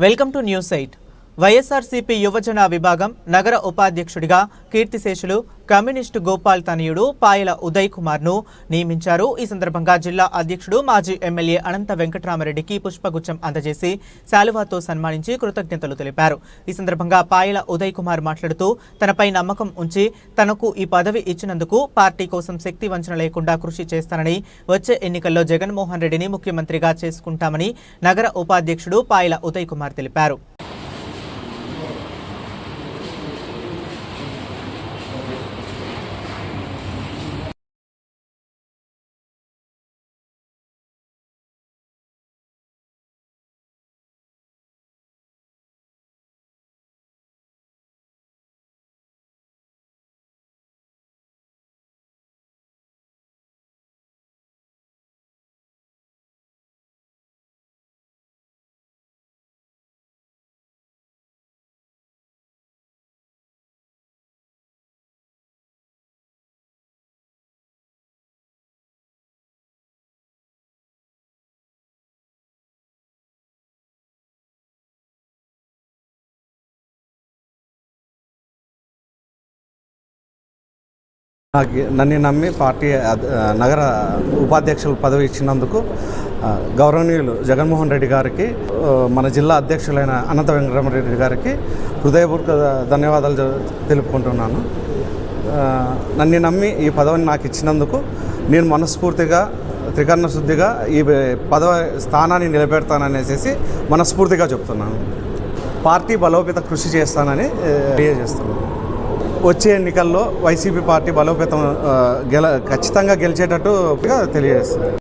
Welcome to news eight. YSRCP యువజన విభాగం నగర ఉపాధ్యక్షుడిగా కీర్తిశేషులు కమ్యూనిస్టు గోపాల్ తనయుడు పాయల ఉదయ్ కుమార్ను నియమించారు. ఈ సందర్భంగా జిల్లా అధ్యక్షుడు మాజీ ఎమ్మెల్యే అనంత వెంకటరామరెడ్డికి పుష్పగుచ్చం అందజేసి శాలువాతో సన్మానించి కృతజ్ఞతలు తెలిపారు. ఈ సందర్భంగా పాయల ఉదయ్ కుమార్ మాట్లాడుతూ తనపై నమ్మకం ఉంచి తనకు ఈ పదవి ఇచ్చినందుకు పార్టీ కోసం శక్తి వంచన లేకుండా కృషి చేస్తానని వచ్చే ఎన్నికల్లో జగన్మోహన్ రెడ్డిని ముఖ్యమంత్రిగా చేసుకుంటామని నగర ఉపాధ్యక్షుడు పాయల ఉదయ్ కుమార్ తెలిపారు. నన్ను నమ్మి పార్టీ నగర ఉపాధ్యక్షుల పదవి ఇచ్చినందుకు గౌరవనీయులు జగన్మోహన్ రెడ్డి గారికి మన జిల్లా అధ్యక్షులైన అనంత వెంకటరమరెడ్డి గారికి హృదయపూర్వక ధన్యవాదాలు తెలుపుకుంటున్నాను. నన్ను నమ్మి ఈ పదవిని నాకు ఇచ్చినందుకు నేను మనస్ఫూర్తిగా త్రికరణ శుద్ధిగా ఈ పదవి స్థానాన్ని నిలబెడతాననేసి మనస్ఫూర్తిగా చెప్తున్నాను. పార్టీ బలోపేత కృషి చేస్తానని తెలియజేస్తున్నాను. వచ్చే ఎన్నికల్లో వైసీపీ పార్టీ బలోపేతం గెల ఖచ్చితంగా గెలిచేటట్టు తెలియజేస్తుంది.